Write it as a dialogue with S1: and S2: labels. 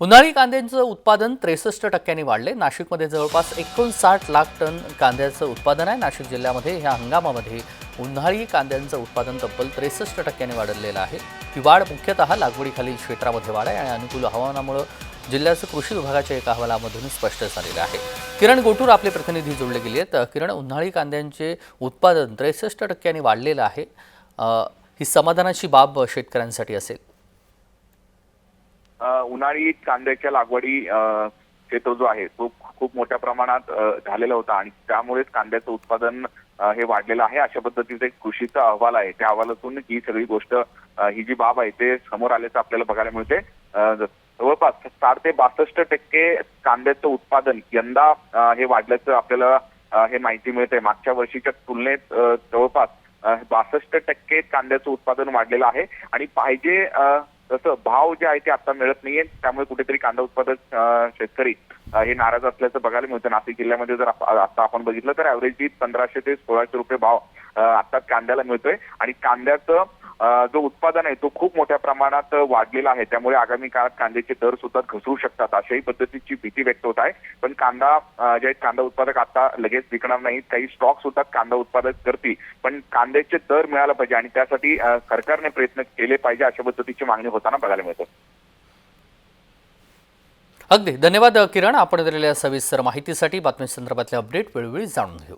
S1: उन्हाळी कांद्यांचं उत्पादन त्रेसष्ट टक्क्यांनी वाढले. नाशिकमध्ये जवळपास एकोणसाठ लाख टन कांद्याचं उत्पादन आहे. नाशिक जिल्ह्यामध्ये ह्या हंगामामध्ये उन्हाळी कांद्यांचं उत्पादन तब्बल त्रेसष्ट टक्क्यांनी वाढलेलं आहे. ही वाढ मुख्यतः लागवडीखालील क्षेत्रामध्ये वाढ आहे आणि अनुकूल हवामानामुळं जिल्ह्याचं कृषी विभागाच्या एका अहवालामधून स्पष्ट झालेलं आहे. किरण गोटूर आपले प्रतिनिधी जोडले गेले आहेत. किरण उन्हाळी कांद्यांचे उत्पादन त्रेसष्ट टक्क्यांनी वाढलेलं आहे. ही समाधानाची बाब शेतकऱ्यांसाठी असेल.
S2: उन्हाळी कांद्याच्या लागवडी क्षेत्र जो आहे तो खूप मोठ्या प्रमाणात झालेला होता आणि त्यामुळेच कांद्याचं उत्पादन हे वाढलेलं आहे. अशा पद्धतीचा एक कृषीचा अहवाल आहे. त्या अहवालातून ही सगळी गोष्ट ही जी बाब आहे ते समोर आल्याचं आपल्याला बघायला मिळते. जवळपास साठ ते बासष्ट टक्के कांद्याचं उत्पादन यंदा हे वाढल्याचं आपल्याला हे माहिती मिळते. मागच्या वर्षीच्या तुलनेत जवळपास बासष्ट टक्के कांद्याचं उत्पादन वाढलेलं आहे. आणि पाहिजे तसं भाव जे आहे ते आता मिळत नाहीये. त्यामुळे कुठेतरी कांदा उत्पादक शेतकरी हे नाराज असल्याचं बघायला मिळतं. नाशिक जिल्ह्यामध्ये जर आता आपण बघितलं तर ऍव्हरेजली पंधराशे ते सोळाशे रुपये भाव आता कांद्याला मिळतोय. आणि कांद्याचं जो उत्पादन आहे तो खूप मोठ्या प्रमाणात वाढलेला आहे. त्यामुळे आगामी काळात कांद्याचे दर सुद्धा घसरू शकतात अशाही पद्धतीची भीती व्यक्त होत आहे. पण कांदा जे आहेत कांदा उत्पादक आता लगेच विकणार नाहीत. काही स्टॉक सुद्धा कांदा उत्पादक करतील. पण कांद्याचे दर मिळाला पाहिजे आणि त्यासाठी सरकारने प्रयत्न केले पाहिजे अशा पद्धतीची मागणी होताना बघायला मिळते.
S1: अगदी. धन्यवाद किरण. आपण दिलेल्या सविस्तर माहितीसाठी बातमी संदर्भातले अपडेट वेळोवेळी जाणून घेऊ.